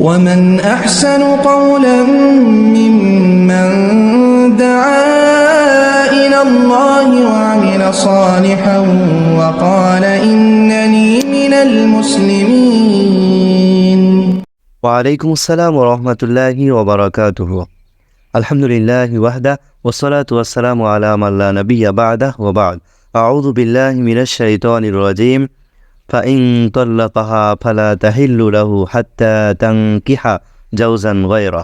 ومن أحسن قولا ممن دعا إلى الله وعمل صالحا وقال إنني من المسلمين. وعليكم السلام ورحمة الله وبركاته. الحمد لله وحده والصلاة والسلام على من لا نبي بعده وبعد. أعوذ بالله من الشيطان الرجيم. Fine তাল্লাকাহা ফালা তাহিল্লু লাহু হাত্তা তানকিহা জাওজান গায়রা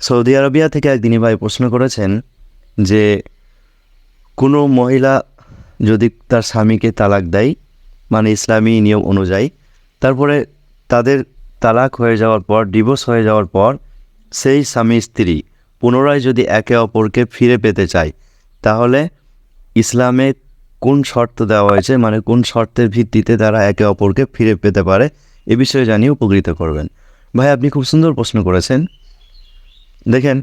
সৌদি আরবিয়া থেকে একদিনই ভাই প্রশ্ন করেছেন যে, কোনো মহিলা যদি তার স্বামীকে তালাক দেয় মানে ইসলামী নিয়ম অনুযায়ী, তারপরে তাদের তালাক হয়ে যাওয়ার পর, ডিভোর্স হয়ে যাওয়ার পর, সেই স্বামী স্ত্রী পুনরায় যদি একে অপরকে ফিরে পেতে চায়, তাহলে ইসলামে কোন শর্ত দেওয়া হয়েছে মানে কোন শর্তের ভিত্তিতে তারা একে অপরকে ফিরে পেতে পারে, এ বিষয়ে জানিয়ে উপকৃত করবেন। ভাই, আপনি খুব সুন্দর প্রশ্ন করেছেন। দেখেন,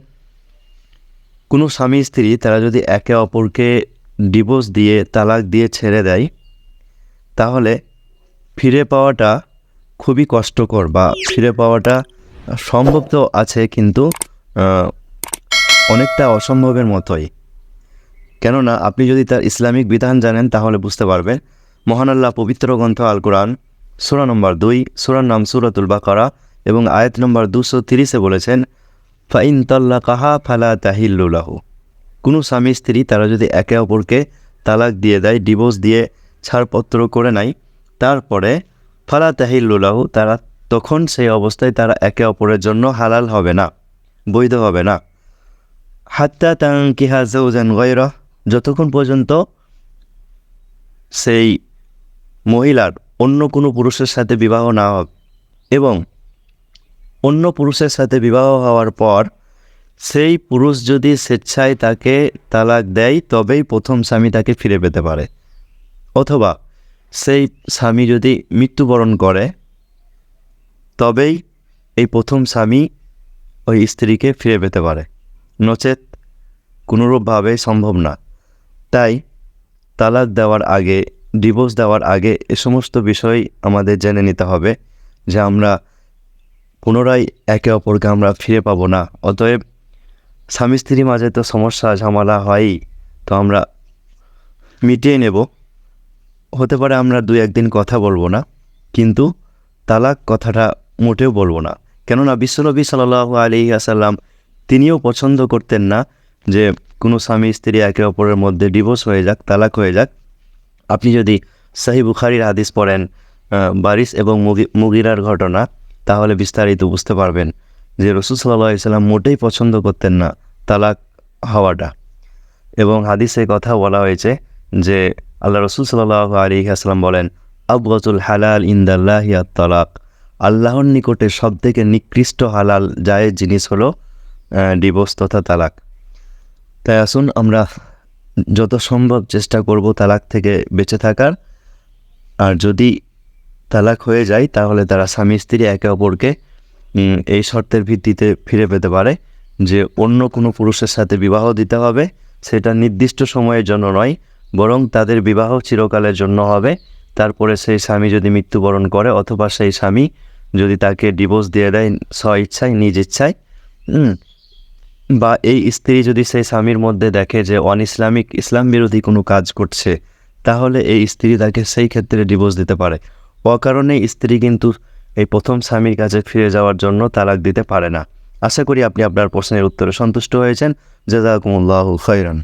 কোনো স্বামী স্ত্রী তারা যদি একে অপরকে ডিভোর্স দিয়ে, তালাক দিয়ে ছেড়ে দেয়, তাহলে ফিরে পাওয়াটা খুবই কষ্টকর বা ফিরে পাওয়াটা সম্ভব তো আছে, কিন্তু অনেকটা অসম্ভবের মতোই। কেননা আপনি যদি তার ইসলামিক বিধান জানেন, তাহলে বুঝতে পারবেন। মহান আল্লাহ পবিত্র গ্রন্থ আল কোরআন সুরা নম্বর দুই, সুরার নাম সুরাতুল বাকারা এবং আয়াত নম্বর দুশো তিরিশে বলেছেন, ফাইন তাল্লা কাহা ফালা তাহিল্লুলাহু কোনো স্বামী স্ত্রী তারা যদি একে অপরকে তালাক দিয়ে দেয়, ডিভোর্স দিয়ে ছাড়পত্র করে নেয়, তারপরে ফালা তাহিল্লুলাহু তারা তখন সেই অবস্থায় তারা একে অপরের জন্য হালাল হবে না, বৈধ হবে না। হাত্তা তাঙ্কিহা জৌজান গৈর যতক্ষণ পর্যন্ত সেই মহিলার অন্য কোনো পুরুষের সাথে বিবাহ না হবে এবং অন্য পুরুষের সাথে বিবাহ হওয়ার পর সেই পুরুষ যদি স্বেচ্ছায় তাকে তালাক দেয়, তবেই প্রথম স্বামী তাকে ফিরে পেতে পারে। অথবা সেই স্বামী যদি মৃত্যুবরণ করে, তবেই এই প্রথম স্বামী ওই স্ত্রীকে ফিরে পেতে পারে। নচেত কোনোরূপভাবে সম্ভব না। তাই তালাক দেওয়ার আগে ডিভোর্স দেওয়ার আগে এ সমস্ত বিষয় আমাদের জেনে নিতে হবে যে আমরা পুনরায় একে অপরকে আমরা ফিরে পাবো না। অতএব স্বামী স্ত্রীর মাঝে তো সমস্যা, ঝামেলা হয়ই, তো আমরা মিটিয়ে নেব। হতে পারে আমরা দু একদিন কথা বলব না, কিন্তু তালাক কথাটা মোটেও বলব না। কেননা বিশ্বনবী সাল্লাহ আলি আসাল্লাম তিনিও পছন্দ করতেন না যে কোনো স্বামী, স্ত্রী একে অপরের মধ্যে ডিভোর্স হয়ে যাক, তালাক হয়ে যাক, আপনি যদি সাহি বুখারির হাদিস পড়েন বারিস এবং মুগি- মুগিরার ঘটনা, তাহলে বিস্তারিত বুঝতে পারবেন যে রসুল সাল্লাহ ইসলাম মোটেই পছন্দ করতেন না তালাক হওয়াটা। এবং হাদিসে কথা বলা হয়েছে যে আল্লাহ রসুল সাল্লাহ আলী আসলাম বলেন আবগতুল হালাল ইন্দাল্লাহিয়া তালাক আল্লাহর নিকটে সব থেকে নিকৃষ্ট হালাল জায়েজ জিনিস হলো ডিভোর্স তথা তালাক। তাই আসুন, আমরা যত সম্ভব চেষ্টা করব তালাক থেকে বেঁচে থাকার। আর যদি তালাক হয়ে যায়, তাহলে তারা স্বামী স্ত্রী একে অপরকে এই শর্তের ভিত্তিতে ফিরে পেতে পারে যে অন্য কোনো পুরুষের সাথে বিবাহ দিতে হবে। সেটা নির্দিষ্ট সময়ের জন্য নয়, বরং তাদের বিবাহ চিরকালের জন্য হবে। তারপরে সেই স্বামী যদি মৃত্যুবরণ করে, অথবা সেই স্বামী যদি তাকে ডিভোর্স দিয়ে দেয় স্ব ইচ্ছায়, নিজ ইচ্ছায় বা এই স্ত্রী যদি সেই স্বামীর মধ্যে দেখে যে অন ইসলামিক ইসলাম বিরোধী কোনো কাজ করছে, তাহলে এই স্ত্রী তাকে সেই ক্ষেত্রে ডিভোর্স দিতে পারে। অকারণে স্ত্রী কিন্তু এই প্রথম স্বামীর কাছে ফিরে যাওয়ার জন্য তালাক দিতে পারে না। আশা করি আপনি আপনার প্রশ্নের উত্তরে সন্তুষ্ট হয়েছেন। জাজাকুমুল্লাহ খৈরান